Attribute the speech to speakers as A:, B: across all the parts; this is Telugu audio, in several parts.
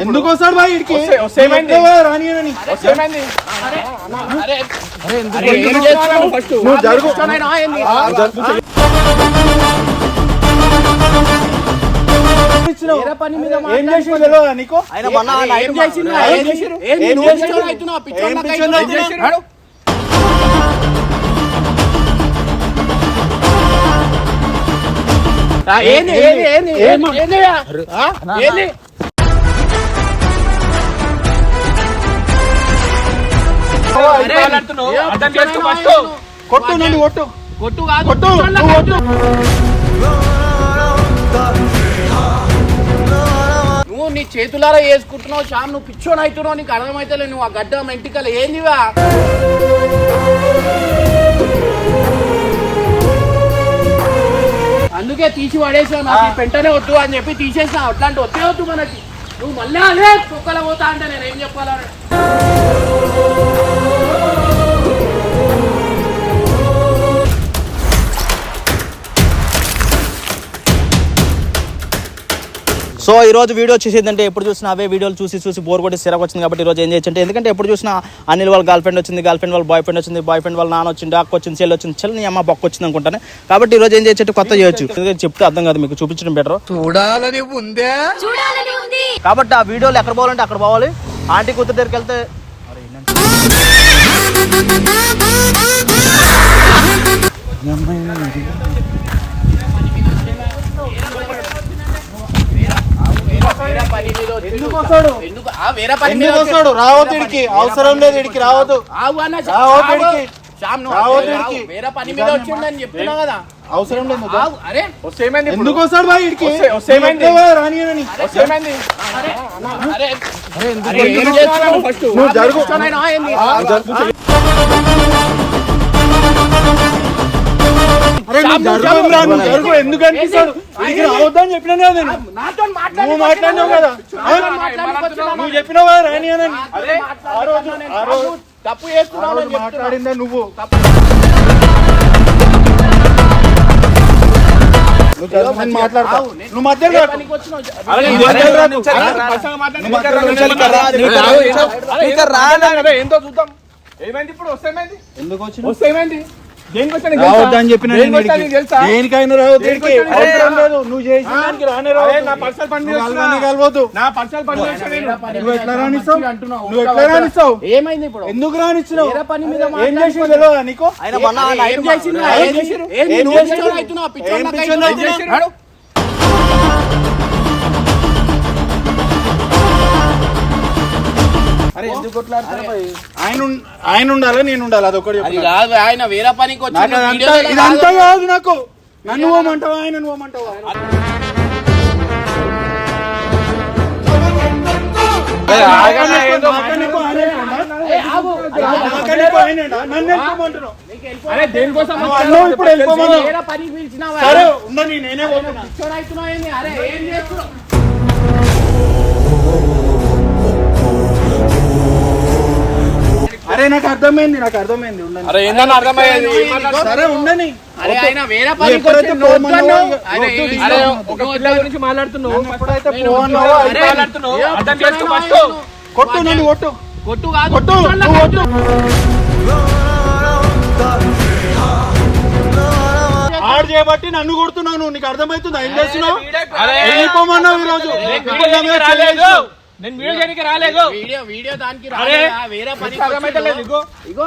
A: ఎందుకు వస్తాడు బాయ్ ఇడికి?
B: ఏం first?
A: నువ్వు జరుగు. ఏం చేసి తెలియదా నీకు?
C: ఆయన మొన్న
B: ఏం
C: నైట్
B: చేసిండ్రు?
A: ఏం
B: ఏం
A: చేసిండ్రు?
B: ఏం
A: ఏం?
B: పిచ్చోడు అవుతున్నావు, పిచ్చోడు?
A: ఏం.
B: అవుతున్నావు? నడు. ఆ, ఏంది ఏంది? ఏంది ఏంది?
A: కొట్టు నన్ను కొట్టు.
B: కొట్టు
A: కొట్టు. కొట్టు.
B: నువ్వు నీ చేతులారా వేసుకుంటున్నావు శ్యామ్. నువ్వు పిచ్చోని అవుతున్నావు నీకు అర్థమైతలే నువ్వు ఆ గడ్డ మెంటికల్ ఏందివా? అందుకే తీసి పడేసావు నాకు పెంటనే వద్దు అని చెప్పి తీసేసా అట్లాంటి వద్దే వద్దు మనకి. నువ్వు మళ్ళీ అదే కుక్కల పోతా అంటే నేను ఏం చెప్పాలని?
C: సో ఈ రోజు వీడియో వచ్చేసి ఏంటంటే ఎప్పుడు చూసినా అవే వీడియోలు చూసి చూసి బోర్ కొట్టి సిరకు వచ్చింది కాబట్టి ఈ రోజు ఏం చేయొచ్చు అంటే ఎందుకంటే ఎప్పుడు చూసినా అనిల్ వాళ్ళ గర్ల్ ఫ్రెండ్ వచ్చింది గర్ల్ ఫ్రెండ్ వాళ్ళ బాయ్ ఫ్రెండ్ వచ్చింది బాయ్ ఫ్రెండ్ వాళ్ళ నాన్న వచ్చింది అక్క వచ్చింది చెల్లి వచ్చింది చెల్లి నీ అమ్మ బొక్క వచ్చింది అనుకుంటాను. కాబట్టి ఈ రోజు ఏం చేయొచ్చు కొత్త చేయొచ్చు. ఎందుకంటే చెప్తే అర్థం కాదు మీకు చూపించడం బెటర్
D: చూడాలని ఉందే.
E: చూడాలని ఉంది.
C: కాబట్టి ఆ వీడియోలు ఎక్కడ పోవాలంటే అక్కడ పోవాలి. ఆంటీ కూతురు దగ్గరికి వెళ్తే
B: వేరే
A: ఎందుకు వస్తాడు?
B: ఎందుకు? ఆ వేరే పని మీద
A: ఎందుకు
B: వచ్చి-
A: వస్తాడు? రావద్దు ఇడికి అవసరం లేదు ఇడికి రావద్దు.
B: ఆగు అన్న
A: రావద్దు. ఈడికి.
B: వేరే పని మీద వచ్చిండని చెప్తున్నా కదా.
A: అవసరం లేదు.
B: అరే?
A: ఎందుకు వస్తాడు బాయ్ ఇడికి
B: అరే అరే
A: నువ్వు జరుగు. జరుగు జరుగు ఎందుకు అనిపిస్తాడు రావద్దని చెప్పినా నేను. నువ్వు మాట్లాడినావు కదా. చెప్పినావు కదా ఆ రోజు ఆ రోజు
B: తప్పు చేస్తున్నావు.
A: మాట్లాడిందే
F: ఏమైంది ఇప్పుడు? ఏమైంది?
A: ఎందుకు వచ్చినావు?
F: వస్తే ఏమైంది?
A: చెప్పిన దేనికైనా రావద్దు. నువ్వు రానే రావద్దు.
F: నా పర్సనల్ పని
A: కలవద్దు.
F: నా పర్సనల్ పని.
A: నువ్వు ఎట్లా. నువ్వు ఎట్లా
B: ఏమైంది ఇప్పుడు?
A: ఎందుకు రానిచ్చినావు?
B: వేరే పని మీద
A: ఏం చేసి తెలియదా నీకు?
C: ఆయన
B: ఏం?
A: ఏం అరే ఎందుకు? ఆయన ఆయన ఉండాలి నేను ఉండాలి? అదొకటి
B: అది. కాదు ఆయన వేరే పనికి వచ్చి
A: ఇదంతా
B: కాదు.
A: నాకు. నన్ను పోమంటావా ఆయన?
B: ఏ,
F: అరే
A: నాకు అర్థమైంది నాకు అర్థమైంది. ఉండని
F: అరే ఏందన్నా అర్థమయ్యేది ఏం మాట్లాడుతున్నావు?
A: సరే ఉండని
B: అరే ఆయన వేరే
A: ఎప్పుడైతే పోమన్నావో. ఇక
B: అరే,
A: వద్దు.
F: ఒక పిల్ల గురించి మాట్లాడుతున్నావు?
A: నన్ను ఎప్పుడైతే
B: అరే,
F: మాట్లాడుతున్నావు? అర్థం చేసుకో ఫస్ట్.
A: కొట్టు నన్ను కొట్టు.
B: కొట్టు. కాదు
A: కొట్టు నువ్వు కొట్టు. ఆడు చేయబట్టి నన్ను కొడుతున్నావు నువ్వు. నీకు అర్థమవుతుందా? ఏం చేస్తున్నావు?
F: అరే,
A: వెళ్ళిపోమన్నావు ఈ రోజు
F: రాలేదు. నేను వీడియో చేయనీకి రాలేదు.
B: వీడియో వీడియో దానికి రాలేదా? వేరే పనికి
F: అర్థమైతలేదు
B: ఇగో. ఇగో.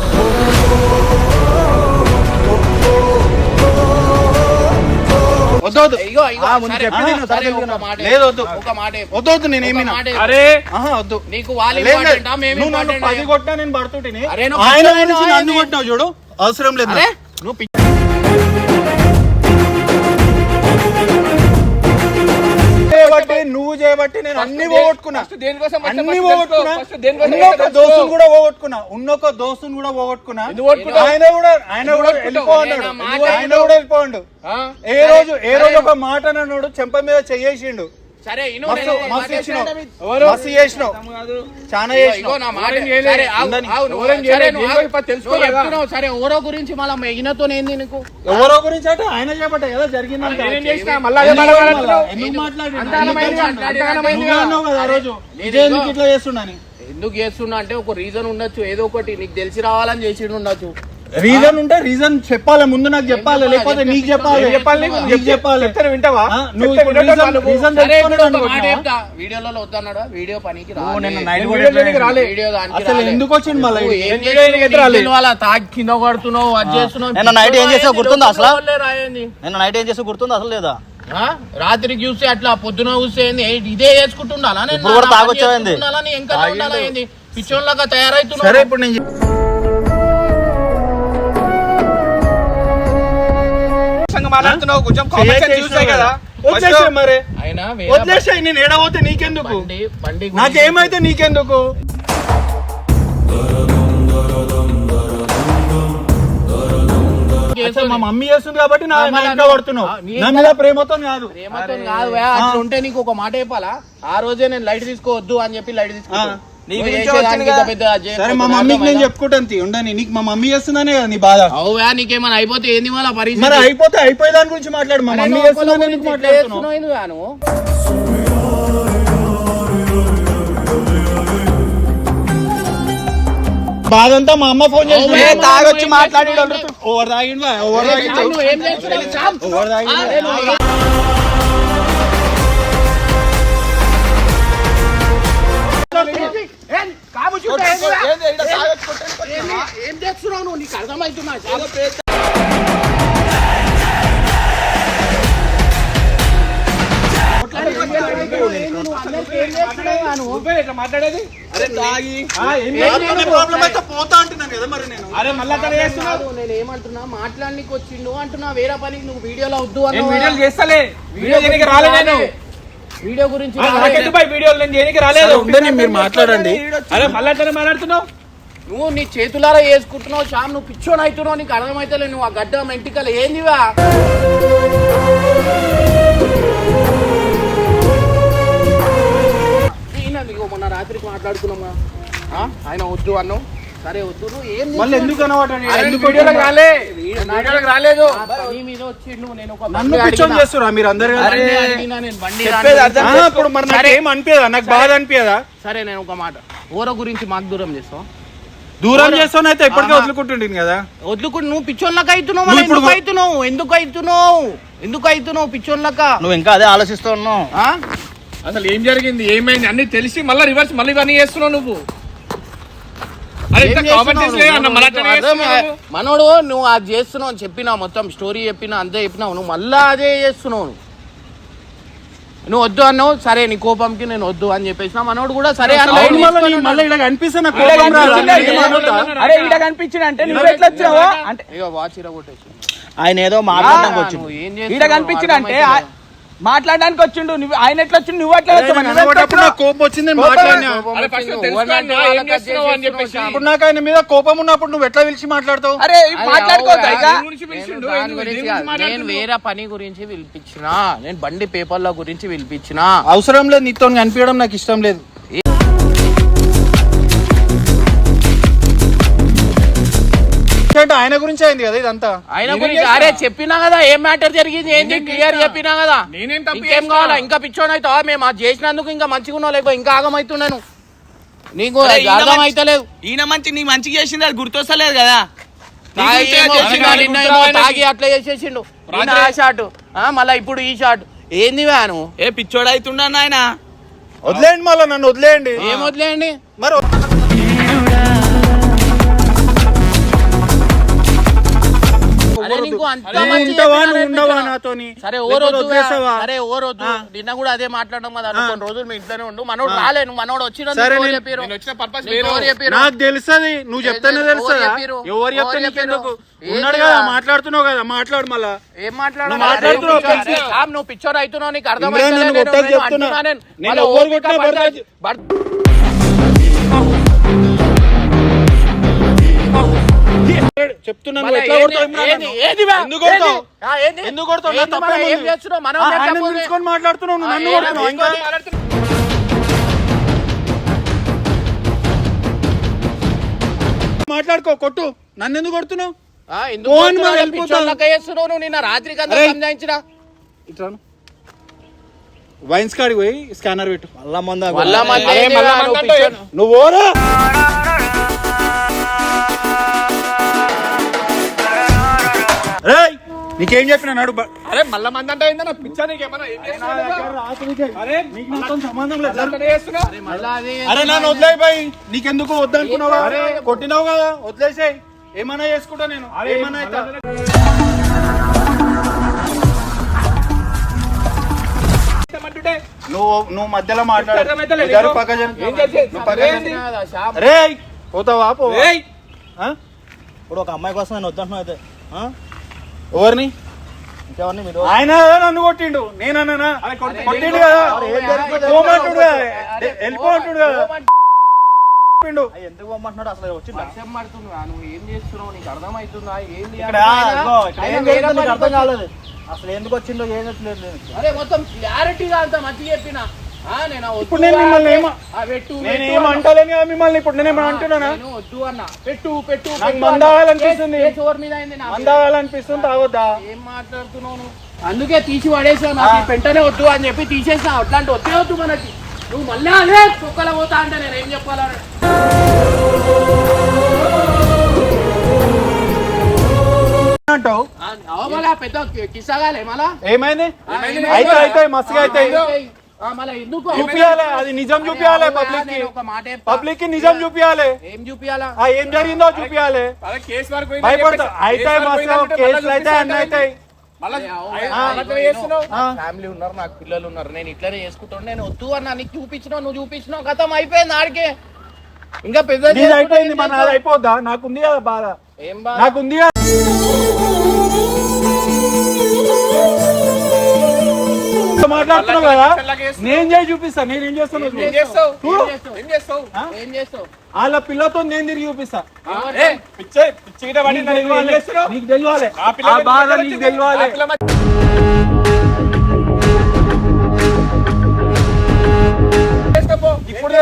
A: ముందు చెప్పింది నువ్వు
B: సరే,
A: సరిగ్గా
B: ఒక
A: విను.
B: మాట.
A: లేదు, వద్దు.
B: ఒక మాట
A: వద్దు వద్దు నేను ఏమినా?
F: అరే
A: ఆహా వద్దు.
B: నీకు వాళ్ళు. ఇంపార్టెంటా మేము ఇంపార్టెంటా? అరే,
A: ఆయన ఆయన నన్ను చూడు. అవసరం లేదు.
B: నువ్వు
A: చేయబట్టి నువ్వు చేయబట్టి నేను అన్ని పోగొట్టుకున్నా? అన్ని. పోగొట్టుకున్నా
F: ఫస్ట్ దేనికోసం
A: ఉన్నొక
F: వచ్చావు?
A: దోస్తుని కూడా పోగొట్టుకున్నా ఉన్నొక దోస్తుని కూడా పోగొట్టుకున్నా? ఆయన కూడా ఆయన కూడా? వెళ్ళిపోన్నాడు ఆయన కూడా వెళ్ళిపోండు? ఏ రోజు ఏ రోజు ఒక మాట అన్నాడు చెంప మీద చెయ్యేసిండు
B: సరే. సరే, ఓరో గురించి మళ్ళీ ఈయనతో ఏంది నీకు?
A: ఎవరో గురించి అంటే ఆయన చెప్పటే కదా. ఇట్లా చేస్తున్నాని
B: ఎందుకు చేస్తున్నా అంటే ఒక రీజన్ ఉండొచ్చు ఏదో ఒకటి నీకు తెలిసి రావాలని చేసి ఉండొచ్చు.
A: రీజన్ ఉంటే రీజన్ చెప్పాలి ముందు నాకు చెప్పాలి? లేకపోతే నీకు చెప్పాలి?
F: చెప్పాలి నీకు?
A: చెప్పాలి.
F: చెప్తాను వింటావా?
A: నువ్వు రీజన్
B: వీడియోలలో వద్దన్నాడు? వీడియో పనికి
A: అసలు. ఎందుకు వచ్చిండు మళ్ళీ?
B: వాళ్ళ తాగి కింద కొడుతున్నావు అది చేస్తున్నావు
C: నిన్న నైట్ ఏం చేసావు? గుర్తుందా అసలు? నిన్న నైట్ ఏం చేసి గుర్తుంది అసలు లేదా?
B: రాత్రికి చూస్తే అట్లా పొద్దున చూస్తే ఇదే చేసుకుంటుండాలా? నేను
C: ఇప్పుడు కూడా
B: నా పని
C: తాగొచ్చావేంది?
B: చేసుకుంటుండాలా? నీ ఇంకా ఉండాలా ఏంది? పిచ్చోన్లాగా తయారైతున్నావు?
A: సరే ఇప్పుడు నేను
F: సంగ మాట్లాడుతున్నావు? కొంచెం కామన్ సెన్స్ కదా.
A: వదిలేసేయ్ మరి.
B: అయినా వేరే
A: వదిలేసాయి నేను ఏడవతే నీకెందుకు? నాకేమైతే నీకెందుకు? మా మమ్మీ చేస్తుంది కాబట్టి నా పడుతున్నావు.
B: నీ
A: మీద ప్రేమతో కాదు.
B: ప్రేమతో కాదు అట్లా ఉంటే నీకు ఒక మాట చెప్పాలా? ఆ రోజే నేను లైట్ తీసుకోవద్దు అని చెప్పి లైట్ తీసుకో.
F: నీ గురించే వచ్చింది కదా.
A: సరే మా మమ్మీకి నేను చెప్పుకుంటాను తీ, ఉండని నీకు మా మమ్మీ చేస్తుందనే కదా నీ బాధ
B: అవువా నీకేమైనా అయిపోతే ఏంది వాళ్ళ
A: మరి
B: పరిస్థితి
A: అయిపోతే అయిపోయే దాని గురించి మాట్లాడు మా మమ్మీ చేస్తుందని ఎందుకు మాట్లాడుతున్నావు? బాధ అంతా మా అమ్మ ఫోన్ చేసి
B: అవునా?
A: తాగొచ్చి మాట్లాడి? ఓవర్ తాగిండు. ఓవర్ తాగిండు
B: ఏం చేస్తున్నావు నువ్వు? నీకు అర్థమవుతున్నా
F: ఇట్లా మాట్లాడేది?
A: అరే తాగి.
B: ఏం
A: ప్రాబ్లం అయితే పోతా అంటున్నాను కదా మరి నేను.
F: అరే మళ్ళా తన చేస్తున్నావు?
B: కాదు, నేను ఏమంటున్నా? వచ్చిండు అంటున్నా వేరే పనికి నువ్వు వీడియోలో వద్దు అన్నావు
F: వీడియోలు. చేస్తలే. వీడియో రాలే నేను.
B: వీడియో గురించి.
F: నాకెందుకు వీడియోలు నేను చేయడానికి రాలేదు
A: ఉండని, మీరు మాట్లాడండి.
F: అరే మళ్ళా తన మాట్లాడుతున్నావు
B: నువ్వు నీ చేతులారా వేసుకుంటున్నావు శ్యామ్ నువ్వు పిచ్చోని అవుతున్నావు నీకు అర్థమైతలే నువ్వు ఆ గడ్డ మెంటికలు ఏందివా మొన్న రాత్రికి మాట్లాడుకున్నామా ఆ? ఆయన వద్దు అన్నావు సరే వద్దు ఏం
A: మళ్ళీ? ఎందుకు
F: రాలేదు.
B: పని మీద వచ్చిండు నేను ఒక
A: నన్ను
B: బండి
A: పిచ్చోని
B: అడిగినా.
A: చేస్తురా మీరు అందరు ఇప్పుడు మరి నాకు ఏం అనిపించదా నాకు బాధ అనిపించదా
B: సరే నేను ఒక మాట. ఊర గురించి మాకు దూరం చేస్తావు?
A: దూరం చేస్తాను అయితే ఎప్పటికే వదులుకుంటుండే కదా?
B: వదులుకుంటు నువ్వు పిచ్చోన్లక అవుతున్నావు ఎందుకు అవుతున్నావు? ఎందుకు అవుతున్నావు? ఎందుకు అవుతున్నావు పిచ్చోన్లక
C: నువ్వు ఇంకా అదే ఆలోచిస్తూ ఉన్నావు.
B: ఆ?
F: అసలు ఏం జరిగింది? ఏమైంది? అన్ని తెలిసి మళ్ళీ రివర్స్ మళ్ళీ ఇవన్నీ చేస్తున్నావు నువ్వు.
B: మనోడు నువ్వు అది చేస్తున్నావు అని చెప్పినా మొత్తం స్టోరీ చెప్పినా అంతే చెప్పినావు నువ్వు మళ్ళా అదే చేస్తున్నావు నువ్వు. నువ్వు వద్దు అన్నావు సరే నీ కోపంకి నేను వద్దు అని చెప్పేసిన మనోడు కూడా సరే
C: ఆయన ఏదో మాట్లాడడానికి వచ్చింది
B: నువ్వు ఏం
F: ఈడ
B: చేస్తున్నావు?
F: కనిపించింది అంటే
B: అర్థమైతలేదు.
F: మాట్లాడడానికి వచ్చిండు. నువ్వు ఆయన ఎట్లా వచ్చిండు? నువ్వు
A: నాకు కోపం వచ్చింది. ఇప్పుడు నాకు ఆయన మీద కోపం ఉన్నప్పుడు నువ్వు ఎట్లా పిలిచి మాట్లాడతావు?
F: అరే
B: నేను? వేరే పని గురించి పిలిపించిన నేను బండి పేపర్ల గురించి పిలిపించిన.
A: అవసరం లేదు నీతో కనిపించడం నాకు ఇష్టం లేదు. అంటే ఆయన గురించి అయింది కదా ఇదంతా?
B: ఆయన గురించి? అరే చెప్పినా కదా ఏం మ్యాటర్ జరిగింది ఏంటి క్లియర్? చెప్పినా కదా?
F: నేనేం తప్పు
B: ఇంకేం? కావాలా? ఇంకా పిచ్చోని అవుతావా మేము అది చేసినందుకు ఇంకా మంచిగా ఉన్నావు లేకపోతే ఇంకా ఆగమవుతున్నాను నీకు అర్థం
D: మంచి-
B: అయితలేదు.
D: ఈయన మంచి నీ మంచి చేసింది అది గుర్తొస్తలేదు కదా?
B: తాగి అట్లా చేసేసిండు. ఆ షాట్. మళ్ళీ ఇప్పుడు ఈ షాట్. ఏంది వ్యాను?
D: ఏ పిచ్చోడు అవుతుండ ఆయన
A: వదిలేయండి మళ్ళీ నన్ను వదిలేయండి.
B: ఏం వదిలేయండి?
A: మరి
B: సరే ఓ
A: లేకపోతే
B: రోజు
A: వదిలేస్తావా?
B: సరే ఓ రోజు నిన్న కూడా అదే మాట్లాడడం కదా కొన్ని రోజులు మీ ఇంట్లోనే ఉండు. మనోడు మనోడు వచ్చిన నీకు
A: తెలుసది నువ్వు చెప్తానే?
B: ఎవరు
A: చెప్తే నీకెందుకు? ఉన్నాడు కదా
B: రా?
A: మాట్లాడుతున్నావు కదా మాట్లాడు మళ్ళా.
B: ఏం
A: మాట్లాడుతున్నావు,
B: నువ్వు పిచ్చోడు. అవుతున్నావు నీకు అర్థం
A: మాట్లాడుతున్నావు నన్ను కొడుతున్నావు మాట్లాడుకో కొట్టు. నన్ను ఎందుకు కొడుతున్నావు?
B: నిన్న. సంజాయించిన?
A: ఇట్లా వైన్స్ కాడికి పోయి స్కానర్ పెట్టు.
C: మళ్ళా మంది
B: నువ్వు
A: నీకేం చెప్పిన నడు
F: అరే మళ్ళా మంది అంటే ఏందన్నా పిచ్చా నీకు ఏమన్నా ఏం
A: అరే నన్ను వదిలేయి బాయ్ నీకెందుకు వద్దనుకున్నావా కొట్టినావు కదా వదిలేసేయ్ ఏమన్నా చేసుకుంటా నేను ఏమన్నా అయితే నువ్వు నువ్వు మధ్యలో మాట్లాడు? పక్క. రేయ్ పోతావా పో?
C: ఇప్పుడు ఒక అమ్మాయి కోసం నేను వద్దంటున్నావు అయితే?
A: ఎవరిని? ఆయన నన్ను కొట్టిండు. నేనన్నా
F: అరే కొడితే
A: కొట్టిండు కదా. పోమంటుడు కదా. వెళ్ళిపోమంటుడు కదా.
C: ఎందుకు అసలు
B: పడుతుందా నువ్వు ఏం చేస్తున్నావు? నీకు అర్థమవుతుందా? ఏంది
C: అర్థం కాలేదు. అసలు ఎందుకు వచ్చిందో ఏం లేదు
B: అరే మొత్తం క్లారిటీగా అంత మంచి చెప్పిన. నేను
A: ఇప్పుడు నేను మిమ్మల్ని నేను
B: పెట్టు
A: ఏం
B: అన్నా.
A: అంటలేని కదా మిమ్మల్ని? ఇప్పుడు నేను ఏమైనా అంటున్నానా?
B: నేను వద్దు అన్న. పెట్టు పెట్టు
A: నాకు
B: పెట్టు
A: మంద
B: అన్న.
A: కావాలనిపిస్తుంది.
B: ఏ- ఏ చోరు మీద అయింది నా మీద?
A: అందాలనిపిస్తుంది తాగొద్దా?
B: ఏం మాట్లాడుతున్నావు? అందుకే తీసి పడేసా నాకు. ఈ పెంటనే వద్దు అని చెప్పి తీసేసా అట్లాంటి వద్దే వద్దు మనకి. నువ్వు మళ్ళీ అదే కుక్కల పోతా అంటే నేను ఏం చెప్పాలని?
A: అంటావు
B: పెద్ద కి- కిస్సాగాలే మళ్ళా?
A: ఏమైంది? అయితే అయితే మస్తుగా అయితే చూపియాలి అది నిజం చూపియాలి
B: పబ్లిక్కి.
A: పబ్లిక్ నిజం చూపియాలి
B: ఏం చూపియాలా
A: ఆ ఏం జరిగిందో చూపియాలి భయపడతా. అయితే కేసులు అయితే అన్ని అవుతాయి
B: ఫ్యామిలీ ఉన్నారు నాకు పిల్లలు ఉన్నారు. నేను ఇట్లనే చేసుకుంటాను నేను వద్దు అన్న నీకు చూపించినావు నువ్వు చూపించినావు గతం అయిపోయింది ఆడికే. ఇంకా పెద్ద
A: అయిపోయింది మన అయిపోద్దా? నాకుంది కదా బాధ.
B: ఏం బాధ?
A: నాకుంది కదా మాట్లాడుతున్నావు కదా? నేను చేసి చూపిస్తా నేను ఏం చేస్తాను వాళ్ళ పిల్లతో నేను తిరిగి చూపిస్తా. నీకు తెలియాలి.
F: ఆ
A: బాధ నీకు. ఇప్పుడు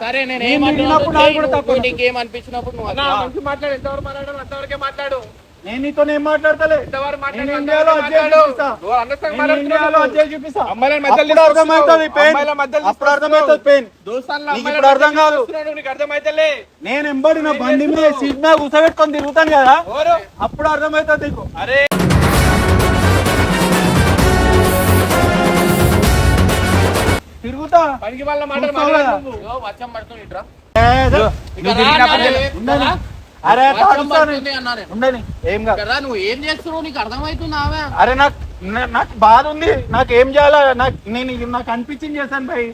B: సరే, నేను
A: నేను
B: ఏమంటున్నా
A: తిరిగినప్పుడు నాకు కూడా తప్పు.
B: నీకేం అనిపించినప్పుడు నువ్వు
F: అన్నా,
B: అట్లా-
F: మంచి మాట్లాడు. ఎంతవరకు మాట్లాడు అంతవరకే మాట్లాడు.
A: నేను నీతో ఏం మాట్లాడతలే.
F: ఎంతవరకు మాట్లాడు
A: నేను ఇండియాలో
F: అంతవరకే
A: అజ్జేలు
F: మాట్లాడు.
A: చూపిస్తా.
F: నువ్వు understand
A: నేను
F: మాట్లాడుతున్నావు
A: ఇండియాలో
F: నువ్వు.
A: అజ్జేలు చూపిస్తా.
F: అమ్మాయిల మధ్యలో
A: అప్పుడు అర్థమవుతుంది పెయిన్.
F: అమ్మాయిల మధ్యలో
A: అప్పుడు అర్థమవుతుంది పెయిన్.
F: దోస్తాన్ల
A: నీకు
F: అమ్మాయిల
A: ఇప్పుడు అర్థం
F: మధ్యలో
A: కాదు.
F: చూస్తున్నావు, నీకు అర్థమైతలే.
A: నేను ఎంబడి నా బండి మీద సీట్ మీద కూర్చోబెట్టుకొని తిరుగుతాను కదా. అప్పుడు అర్థమవుతుంది నీకు.
F: అరే.
A: తిరుగుతా.
F: పనికి వాళ్ళ మాటలు మాట్లాడు
B: పడుతుంది.
A: అరే. ఉండని ఏం కాదు.
B: నువ్వు ఏం చేస్తున్నావు? నీకు అర్థమవుతున్నావా
A: అరే నాకు నాకు బాధ ఉంది. నాకు ఏం చేయాలా? నాకు నేను ఇది నాకు అనిపించింది చేశాను భయ్.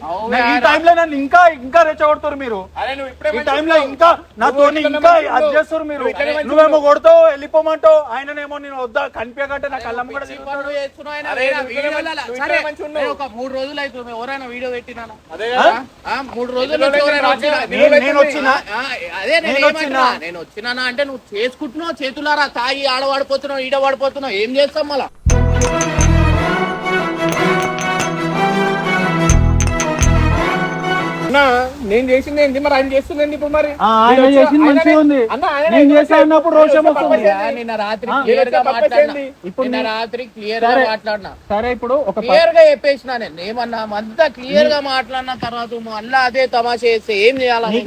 A: ఈ. టైంలో నన్ను ఇంకా ఇంకా రెచ్చగొడతారు మీరు. ఈ టైంలో. ఇంకా నాతో ఇంకా. చేస్తారు మీరు. నువ్వేమో. కొడతావు వెళ్ళిపోమంటావు ఆయననేమో నేను వద్దా కనిపించకంటే నాకు కళ్ళమ్మ కూడా
B: ఆయన. ఒక మూడు రోజులు అవుతుంది. ఎవరైనా వీడియో ఆ, మూడు రోజులు
A: నేను- వచ్చినా?
B: అదే నేను
A: వచ్చినా?
B: అంటే నువ్వు చేసుకుంటున్నావు చేతులారా? తాగి ఆడ పడిపోతున్నావు ఈడ పడిపోతున్నావు ఏం చేస్తాం మళ్ళా?
F: నేను చేసింది ఏంటి మరి? ఆయన చేస్తుంది ఏంటి ఇప్పుడు మరి?
A: ఆ, ఆయన చేసింది మంచిగా ఉంది నేను చేసా? అన్నప్పుడు రోషం వస్తుంది.
B: నిన్న రాత్రి
F: క్లియర్గా
B: మాట్లాడినా.
A: ఇప్పుడు
B: నిన్న రాత్రి క్లియర్గా
A: సరే.
B: మాట్లాడినా.
A: సరే ఇప్పుడు ఒక
B: క్లియర్గా చెప్పేసిన నేను. ఏమన్నా అంతా క్లియర్గా మాట్లాడిన తర్వాత మళ్ళా అదే తమాషా చేస్తే ఏం చేయాలని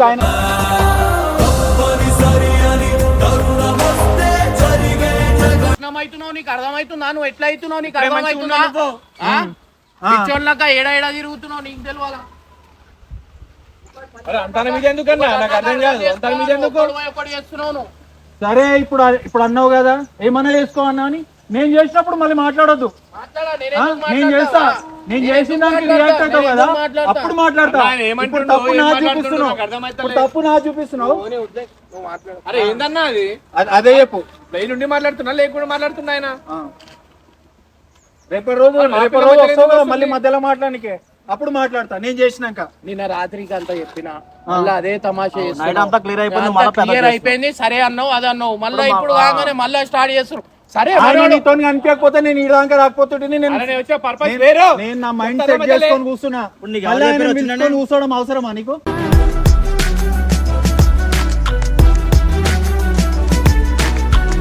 A: నీకు ఆయన
B: అర్థమవుతున్నావు నీకు అర్థమవుతుందా నువ్వు ఎట్లా అవుతున్నావు నీకు అర్థమవుతుందా? ఆ. పిచ్చోళ్ళక ఏడ ఏడ తిరుగుతున్నావు నీకు తెలియాలా
F: అరే అంతాన మీద ఎందుకన్నా? నాకు అర్థం కాదు అంతాన మీద ఎందుకు?
B: ఒకడు పోయి ఒకడు చేస్తున్నావు నువ్వు.
A: సరే ఇప్పుడు ఇప్పుడు అన్నావు కదా ఏమన్నా చేసుకో అన్నావు అని? నేను చేసినప్పుడు మళ్ళీ మాట్లాడొద్దు.
B: మాట్లాడా, నేను
A: చేస్తా.
B: మాట్లాడతా?
A: నేను చేసిన దానికి రియాక్ట్? అవుతావు కదా? అప్పుడు మాట్లాడతా
F: అన్నా,
A: ఇప్పుడు తప్పు నా చూపిస్తున్నావు. ఇప్పుడు తప్పు నా చూపిస్తున్నావు.
F: అదే
A: చెప్పు.
F: లైన్ నుండి మాట్లాడుతున్నా లేకుండా మాట్లాడుతున్నా ఆయన
A: ఆ. రేపటి రోజు రేపటి రోజు వస్తావు కదా మళ్ళీ? మధ్యలో మాట్లాడనికే అప్పుడు మాట్లాడతా నేను చేసినాక
B: నిన్న రాత్రికి అంతా చెప్పిన మళ్ళీ అదే తమాషా.
C: అంతా క్లియర్ అయిపోయింది
B: క్లియర్. అయిపోయింది సరే అన్నావు అది అన్నావు మళ్ళీ ఇప్పుడు కాగానే మళ్ళీ స్టార్ట్ చేస్తున్నావు సరే
A: నీతో కనిపించకపోతే నేను ఈ దాకా రాకపోతుంటే నేను
F: నేను
A: నా మైండ్ సెట్? చేసుకొని కూర్చున్నా? కూర్చోవడం అవసరమా నీకు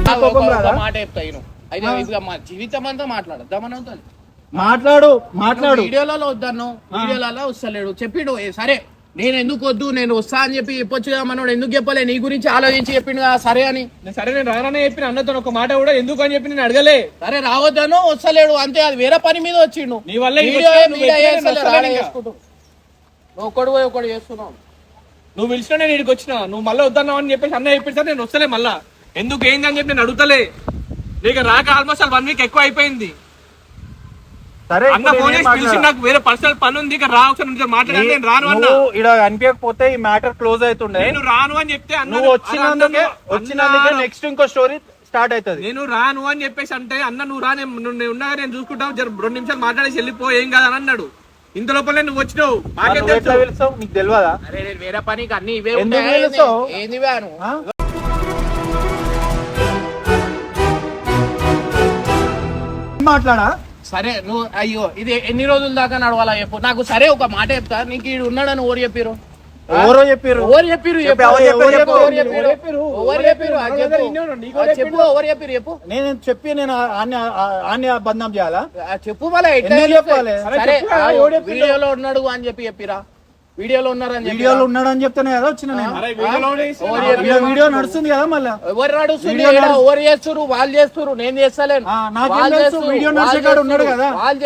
B: మాట చెప్తా ఇను. అయితే ఇక మా జీవితం అంతా మాట్లాడద్దాం మనం
A: మాట్లాడు మాట్లాడు.
B: వీడియోలలో వద్దన్ను వీడియోలలో వస్తలేడు. చెప్పిండు "ఏ, సరే నేను ఎందుకు వద్దు నేను వస్తా అని చెప్పి చెప్పొచ్చుగా మనోడు ఎందుకు చెప్పలే? నీ గురించి ఆలోచించి చెప్పిండు కదా సరే అని.
F: నేను సరే నేను రాననే చెప్పిన అన్నతో ఒక మాట కూడా ఎందుకు అని చెప్పి నేను అడగలే.
B: సరే రావద్దను వస్తలేడు అంతే అది వేరే పని మీద వచ్చిండు.
F: నీ వల్ల
B: ఒకడు పోయి ఒకడు చేస్తున్నావు.
F: నువ్వు పిలిచినా నేను ఇక్కడికి వచ్చిన నువ్వు మళ్ళీ వద్దన్నావు అని చెప్పేసి అన్న చెప్పేసి నేను వస్తలే మళ్ళా. ఎందుకు ఏంది అని చెప్పి నేను అడుగుతలే. నీకు రాక ఆల్మోస్ట్ వన్ వీక్ ఎక్కువ అయిపోయింది.
A: సరే
F: అన్న ఫోన్ చేసి పిలిచి
A: మాట్లాడా?
F: నాకు వేరే పర్సనల్ పని ఉంది ఇక రా ఒకసారి నీతో మాట్లాడాలి నేను రాను అన్న.
A: నువ్వు ఇక్కడ అనిపించకపోతే ఈ మ్యాటర్ క్లోజ్ అవుతుండే.
F: నేను రాను అని చెప్తే అన్న
A: నువ్వు వచ్చినందుకే వచ్చినందుకే నెక్స్ట్ ఇంకో స్టోరీ స్టార్ట్ అవుతుంది.
F: నేను రాను అని చెప్పేసి అంటే అన్న నువ్వు రా నేను నువ్వు నేను చూసుకుంటావు జర రెండు నిమిషాలు మాట్లాడేసి వెళ్ళిపో ఏం కాదని అన్నాడు. ఇంత లోపలే నువ్వు వచ్చినావు. మాకేం
A: నువ్వు ఎట్లా
F: తెలుసు?
A: నీకు తెలియదా?
B: అరే నేను వేరే పనికి అన్ని ఇవే ఉంటాయా?
A: మాట్లాడా?
B: సరే నువ్వు అయ్యో ఇది ఎన్ని రోజుల దాకా నడవాలా చెప్పు. నాకు సరే ఒక మాట చెప్తా. నీకు ఈడు ఉన్నాడని ఓరు చెప్పిరు?
A: ఎవరో చెప్పారు?
B: ఎవరు చెప్పిరు?
C: చెప్పు, ఎవరు చెప్పారు, చెప్పు.
A: నేను చెప్పి నేను ఆన్య బద్నాం చేయాలా?
B: చెప్పు మళ్ళీ
A: చెప్పాలి?
B: సరే? వీడియోలో ఉన్నాడు అని చెప్పి చెప్పిరా. వీడియోలో ఉన్నారని
A: వీడియోలో ఉన్నాడని చెప్తేనే కదా వచ్చిన నేను. వీడియో నడుస్తుంది కదా మళ్ళా.
B: ఎవరు నడుస్తుంది? ఎవరు చేస్తురు వాళ్ళు చేస్తురు నేను చేస్తలేను.
A: వీడియో నడిచేకాడు ఉన్నాడు కదా.
B: వాళ్ళు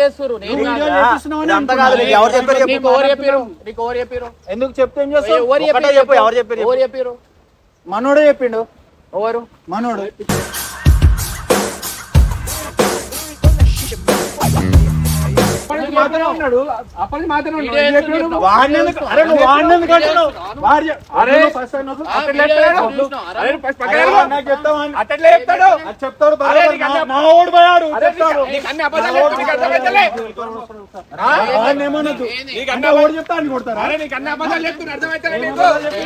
A: అనుకున్నా.
C: నీకు ఎవరు చెప్పారు చెప్పు.
B: నీకు ఎవరు చెప్పిరు?
A: ఎందుకు చెప్తే ఏం చేస్తావు?
B: ఎవరు
C: ఒకటే
B: చెప్పిరు
C: చెప్పు, ఎవరు చెప్పిరు
B: ఎవరు చెప్పిరు?
A: మనోడే చెప్పిండు.
B: ఎవరు?
A: మనోడు.
F: మాత్రమే ఉన్నాడు అప్పటి మాత్రమే ఉన్నాడు
B: వీడియో
F: ఏం
B: ఎందుకు
F: చెప్పినావు?
B: చూస్తున్నావు?
A: వాడిని ఎందుకు అరే నువ్వు వాడిని ఎందుకు అంటున్నావు? వాడు చె-
F: అరే.
A: నువ్వు first time వద్దు.
B: ఆ,
A: అట్లా
B: వీడియో
A: చెప్తాడు.
B: ఎందుకు చూస్తున్నావు?
F: అరే ఫస్ట్ పక్కన
A: అరే,
F: వెళ్ళు.
A: నాకు చెప్తావా అని.
F: అట్లే చెప్తాడు
A: అది చెప్తాడు
F: అరే,
A: బరాబర్.
F: నీకు అర్థం-
A: నా- నా ఓడి పోయాడు
F: అరే,
A: చెప్తాడు.
F: నీకు- నీకు అన్ని అబద్ధాలు చెప్తే నీకు అర్థమైతలే.
A: వాడిని ఏమనొద్దు.
B: ఏంది?
F: నీకు
A: అంటే
F: అన్ని
A: ఓడి చెప్తా అని కొడతారా
F: అరే నీకు అన్ని అబద్ధాలు చెప్తున్నా అర్థమైతలే నీకు?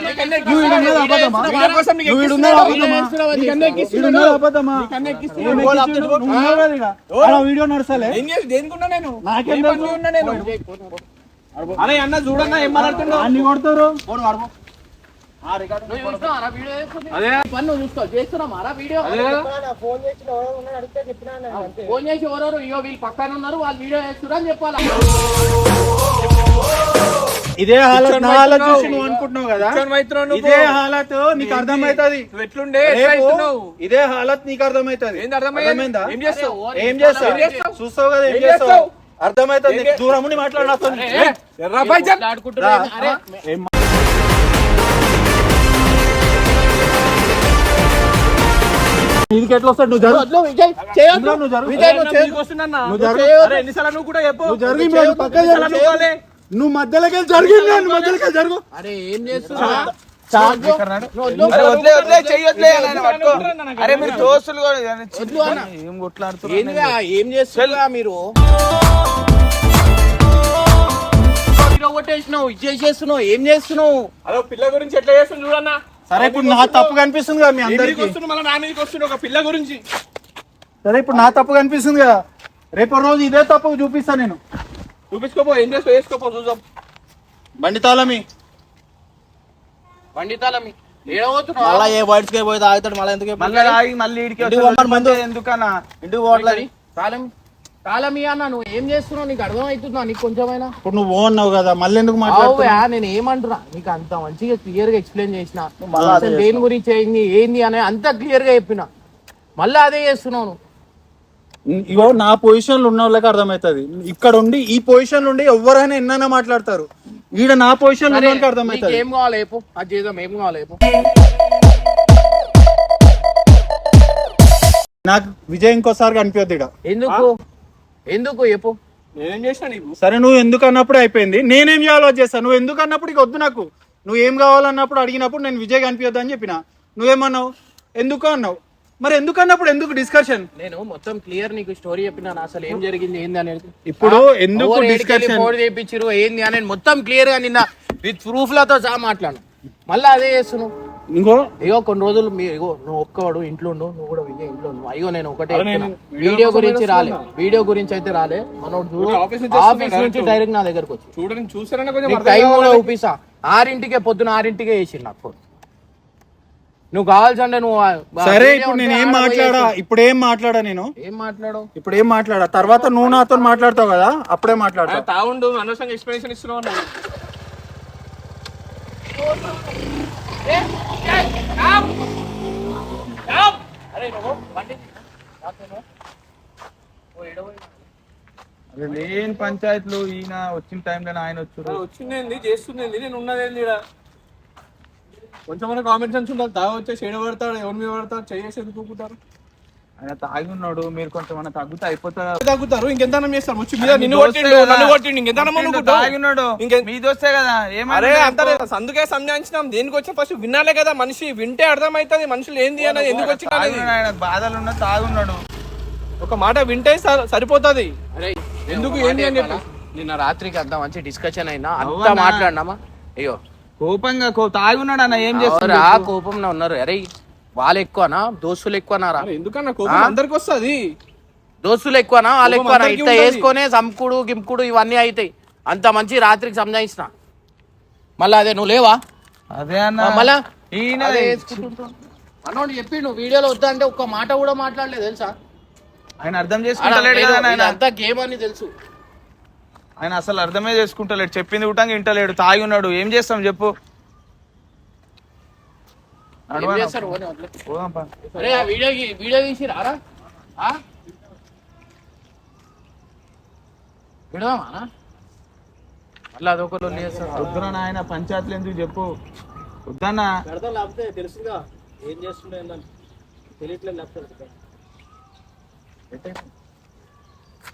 F: నీకు అన్ని
A: నువ్వు ఈడు ఉన్నది అబద్ధమా?
F: వీడియో
A: నువ్వు అబద్ధమా?
F: నీకు అన్ని
A: అబద్ధమా?
F: నీకు అన్ని?
A: నువ్వు నడుస్తలే
F: దేనికున్నా నేను
A: నాకేం
F: ఉన్నా నేను. అరే అన్న చూడన్నా ఏం మాట్లాడుతున్నావు
A: అన్ని కొడతారు?
F: అదే.
B: పని నువ్వు చూస్తావు. చేస్తున్నామారా వీడియో? ఫోన్ చేసి ఎవరెవరు? ఇగో వీళ్ళు పక్కన ఉన్నారు వాళ్ళు వీడియో చేస్తున్నారు అని చెప్పాలా?
A: ఇదే హాలత్ నా హాలత్. చూసి నువ్వు అనుకుంటున్నావు కదా. ఇదే హాలత్ నీకు అర్థమైతది.
F: నువ్వు ఎట్లుండే?
A: ఇదే హాలత్ నీకు అర్థమైతది.
F: ఏం చేస్తావు?
A: ఏం చేస్తావు?
F: ఏం చేస్తావు?
A: చూస్తావు కదా ఏం చేస్తావు? అర్థమైతుంది?
F: ఏం చే-
A: దూరం ఉండి నీకు ఎట్లా వస్తాడు? నువ్వు జరుగు. నువ్వు జరుగు.
B: నువ్వు
A: జరుగు. మధ్యలోకి వెళ్ళి జరుగు ఇమ్రాన్, నువ్వు మధ్యలోకి జరుగు.
B: అరే ఏం
D: మీరు దోస్తులు ఏం కొట్లాడుతున్నారు
B: ఏందిగా ఏం చేస్తున్నా మీరు? ఇది చేసేస్తున్నావు ఏం చేస్తున్నావు?
F: ఓ పిల్ల గురించి ఎట్లా చేస్తుంది చూడన్నా?
A: సరే ఇప్పుడు నా తప్పు కనిపిస్తుంది కదా మీ
F: అందరికి
A: అందరికి.
F: వస్తుంది మళ్ళీ నా మీదకి వస్తుంది ఒక పిల్ల గురించి.
A: సరే ఇప్పుడు నా తప్పు కనిపిస్తుంది కదా. రేపు రోజు ఇదే తప్పు చూపిస్తా నేను.
F: చూపించుకోపో ఏం చేస్తావు? వేసుకోపో చూద్దాం.
A: బండి తాళమి.
B: పండితాలమి ఏడవతున్నావు
C: మళ్ళా ఏ వర్డ్స్కి పోయి తాగుతాడు మళ్ళీ ఎందుకు
D: మళ్ళీ రాగి మళ్ళీ ఇడికి
C: ముందు.
D: ఎందుకన్నా?
C: ఇంటికి పోవట్లేదు?
B: తాళం? అన్న నువ్వు ఏం చేస్తున్నావు? నీకు అర్థమవుతుందా? నీకు కొంచెమైనా?
A: ఇప్పుడు నువ్వు అన్నావు కదా మళ్ళీ ఎందుకు మాట్లాడుతున్నావు?
B: అవుయా నేను ఏమంటున్నా? నీకు అంత మంచిగా క్లియర్గా ఎక్స్ప్లెయిన్ చేసిన
C: మళ్ళా అదే
B: అసలు దేని గురించి ఏంది ఏంది అని అంత క్లియర్గా చెప్పిన. మళ్ళీ అదే చేస్తున్నావు నువ్వు.
A: ఇగో నా పొజిషన్లో ఉన్న వాళ్ళకి అర్థమవుతుంది. ఇక్కడ ఉండి ఈ పొజిషన్ నుండి ఎవరైనా ఎన్నైనా మాట్లాడతారు. ఈడ నా పొజిషన్లో ఉన్న వాళ్ళకి అర్థమవుతుంది.
B: ఏం కావాలి చెప్పు. అది చేద్దాం ఏం కావాలి చెప్పు.
A: నాకు విజయ్ ఇంకోసారి కనిపించద్దు ఇడ
B: ఎందుకు? ఎందుకు చెప్పు?
F: నేనేం చేసినా నీకు?
A: సరే నువ్వు ఎందుకు అన్నప్పుడు అయిపోయింది. నేనేం చేయాలో చేస్తాను నువ్వు ఎందుకు అన్నప్పుడు ఇక వద్దు నాకు. నువ్వు ఏం కావాలన్నప్పుడు అడిగినప్పుడు నేను విజయ్ కనిపించద్దు అని చెప్పిన. నువ్వేమన్నావు? ఎందుకు అన్నావు? మరి ఎందుకు అన్నప్పుడు ఎందుకు డిస్కషన్
B: నేను మొత్తం క్లియర్ నీకు స్టోరీ చెప్పినాను అసలు ఏం జరిగింది ఏంది అనేది?
A: ఇప్పుడు ఎందుకు discussion?
B: ఫోన్ చేయించారు ఏంది అని మొత్తం క్లియర్గా నిన్న విత్ ప్రూఫ్లతో సహా మాట్లాడు మళ్ళీ అదే చేస్తున్నావు.
A: ఇంకో?
B: అయ్యో కొన్ని రోజులు మీ ఇగో నువ్వు ఒక్కవాడు ఇంట్లో ఉండు నువ్వు కూడా విజయ్ ఇంట్లో ఉండు. అయ్యో నేను ఒకటే చెప్తున్నా. వీడియో గురించి రాలే. వీడియో గురించి అయితే రాలే. మనోడు చూడు.
F: ఆఫీస్ నుంచి
B: ఆఫీస్ నుంచి డైరెక్ట్ నా దగ్గరకు వచ్చి.
F: చూడని చూసారన్నా కొంచెం
B: నీకు
F: అర్థం
B: టైం కూడా
F: కావాలి.
B: చూపిస్తా. ఆరింటికే పొద్దున ఆరింటికే వేసి నాకు ఫోన్. నువ్వు కావాల్సంటే నువ్వు ఆ-
A: సరే ఇప్పుడు నేను ఏం మాట్లాడా. ఇప్పుడు ఏం మాట్లాడా నేను?
B: ఏం మాట్లాడవు
A: ఇప్పుడు ఏం మాట్లాడా? తర్వాత నువ్వు నాతో మాట్లాడతావు కదా అప్పుడే మాట్లాడతా.
F: ఆయన తాగుండు అనవసరంగా ఎక్స్ప్లెనేషన్ ఇస్తున్నావు అన్నాడు.
D: లేని పంచాయతీలు ఈయన వచ్చిన టైంలో ఆయన వచ్చారు.
F: వచ్చిందేంది? చేస్తుందేంది? నేను ఉన్నదేంది ఈడ కొంచెం కామెంట్ సెన్స్ ఉండాలి తాగు వచ్చే చెడు పడతాడు ఎవరి మీద పడతాడు చేసి ఎందుకు ఊపుకుంటారు
D: ఆయన తాగి ఉన్నాడు మీరు కొంచెం మన తగ్గుతా అయిపోతారు
F: తగ్గుతారు ఇంకెంత చేస్తారు? వచ్చి మీద నిన్ను కొట్టిండు. నన్ను కొట్టిండు ఇంకెంత
D: తాగి ఉన్నాడు
F: ఇంకే-
D: మీ దోస్తే కదా. ఏమన్నా
F: అంత. అందుకే సంజాయించినాం. దేనికి వచ్చి ఫస్ట్ వినాలే కదా మనిషి. వింటే అర్థమైతుంది మనుషులు ఏంది అనేది ఎందుకు వచ్చి
D: తాగున్నాడు ఆయన బాధలు ఉన్న తాగున్నాడు.
F: ఒక మాట వింటే సరిపోతది.
B: అరే
F: ఎందుకు ఏంది అని
B: చెప్పాలా? నిన్న రాత్రికి అంత మంచి డిస్కషన్ అయినా అంతా? మాట్లాడినామా? అయ్యో.
D: కోపంగా కో తాగున్నాడు అన్న ఏం చేస్తాడు
B: ఆ కోపంలో ఉన్నారు. అరే వాళ్ళు ఎక్కువనా దోస్తులు ఎక్కువనారా?
F: ఎందుకన్నా? కోపం అందరికి వస్తుంది.
B: దోస్తులు ఎక్కువనా? వాళ్ళు ఎక్కువనా ఇట్లా
F: ఉంటది.
B: వేసుకొనే సంకుడు గింపుడు ఇవన్నీ అవుతాయి అంత మంచి రాత్రికి సంజాయించిన మళ్ళా అదే నువ్వు లేవా?
D: అదే అన్న.
B: మళ్ళా? వేసుకుంటుంటావు. మనోడు చెప్పిండు వీడియోలో వద్దా అంటే ఒక్క మాట కూడా మాట్లాడలేదు తెలుసా?
D: ఆయన అర్థం చేసుకుంటలేడు
B: అంతా గేమ్ అని తెలుసు.
D: ఆయన అసలు అర్థమే చేసుకుంటలేడు. చెప్పింది కూడా ఇంటలేడు. తాగి ఉన్నాడు. ఏం చేస్తాం చెప్పు
B: ఏం
D: నడవనా?
B: చేస్తారు పోనీ వదిలే.
D: పోదాం పా.
B: అరే ఆ వీడియో వీడియో తీసి రారా? ఆ? విడదామా మళ్ళీ అదొక లొల్లి చేస్తారు
D: వద్దురా నాయన పంచాయతీలు ఎందుకు చెప్పు? వద్దన్నా.
C: పెడతాం లేకపోతే తెలుసుగా ఏం చేస్తుండే తెలియట్లేదు లేకపోతే.